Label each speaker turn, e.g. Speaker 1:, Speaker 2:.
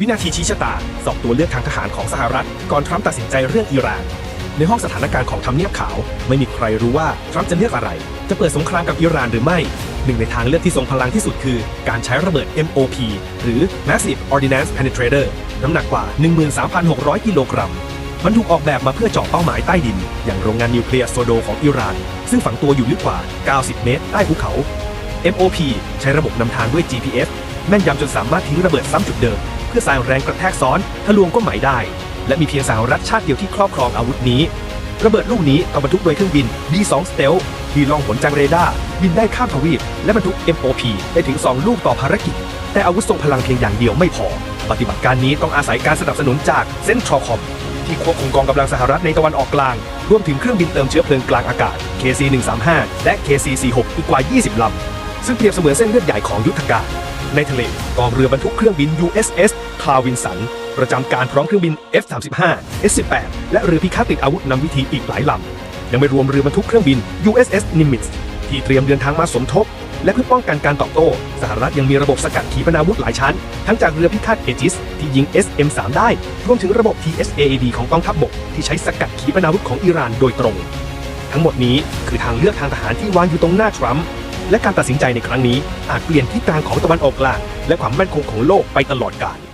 Speaker 1: วินาทีชี้ชะตาสอบตัวเลือกทางทหารของสหรัฐ ก่อนทรัมป์ตัดสินใจเรื่องอิหร่านในห้องสถานการณ์ของทำเนียบขาว ไม่มีใครรู้ว่าทรัมป์จะเลือกอะไร จะเปิดสงครามกับอิหร่านหรือไม่ หนึ่งในทางเลือกที่ทรงพลังที่สุดคือ การใช้ระเบิด MOP หรือ Massive Ordnance Penetrator น้ำหนักกว่า 13,600 กิโลกรัมมันถูกออกแบบมาเพื่อเจาะเป้าหมายใต้ดิน อย่างโรงงานนิวเคลียร์โซโดของอิหร่าน ซึ่งฝังตัวอยู่ลึกกว่า 90 เมตร ใต้ภูเขา MOP ใช้ระบบนำทางด้วย GPS แม่นยำจนสามารถทิ้งระเบิดซ้ำจุดเดิม เพื่อสร้างแรงกระแทกซ้อนทะลวงก็หมายได้ และมีเพียงสหรัฐชาติเดียวที่ครอบครองอาวุธนี้ ระเบิดลูกนี้ต้องบรรทุกโดยเครื่องบิน D2 Stealth ที่ล่องหนจากเรดาร์บินได้ข้ามทวีป และบรรทุก MOP ได้ถึง 2 ลูกต่อภารกิจ แต่อาวุธทรงพลังเพียงอย่างเดียวไม่พอ ปฏิบัติการนี้ต้องอาศัยการสนับสนุนจากเซนทรัลคอมที่ควบคุมกองกำลังสหรัฐในตะวันออกกลาง รวมถึงเครื่องบินเติมเชื้อเพลิงกลางอากาศ KC-135 และ KC-46 อีกกว่า 20 ลำ ซึ่งเปรียบเสมือนเส้นเลือดใหญ่ของยุทธการ ในทะเลกองเรือบรรทุกเครื่องบิน USS คลาวินสัน ประจำการพร้อมเครื่องบิน F-35 S-18 และเรือพิฆาตติดอาวุธนำวิธีอีกหลายลำ ยังไม่รวมเรือบรรทุกเครื่องบิน USS Nimitz ที่เตรียมเดินทางมาสมทบ และเพื่อป้องกันการตอบโต้ สหรัฐยังมีระบบสกัดขีปนาวุธหลายชั้น ทั้งจากเรือพิฆาตเอจิส ที่ยิง SM-3 ได้ รวมถึงระบบ TSAAD ของกองทัพบกที่ใช้สกัดขีปนาวุธของอิหร่านโดยตรง ทั้งหมดนี้คือทางเลือกทางทหารที่วางอยู่ตรงหน้าทรัมป์ และการตัดสินใจในครั้งนี้อาจเปลี่ยนทิศทางของตะวันออกกลางและความมั่นคงของโลกไปตลอดกาล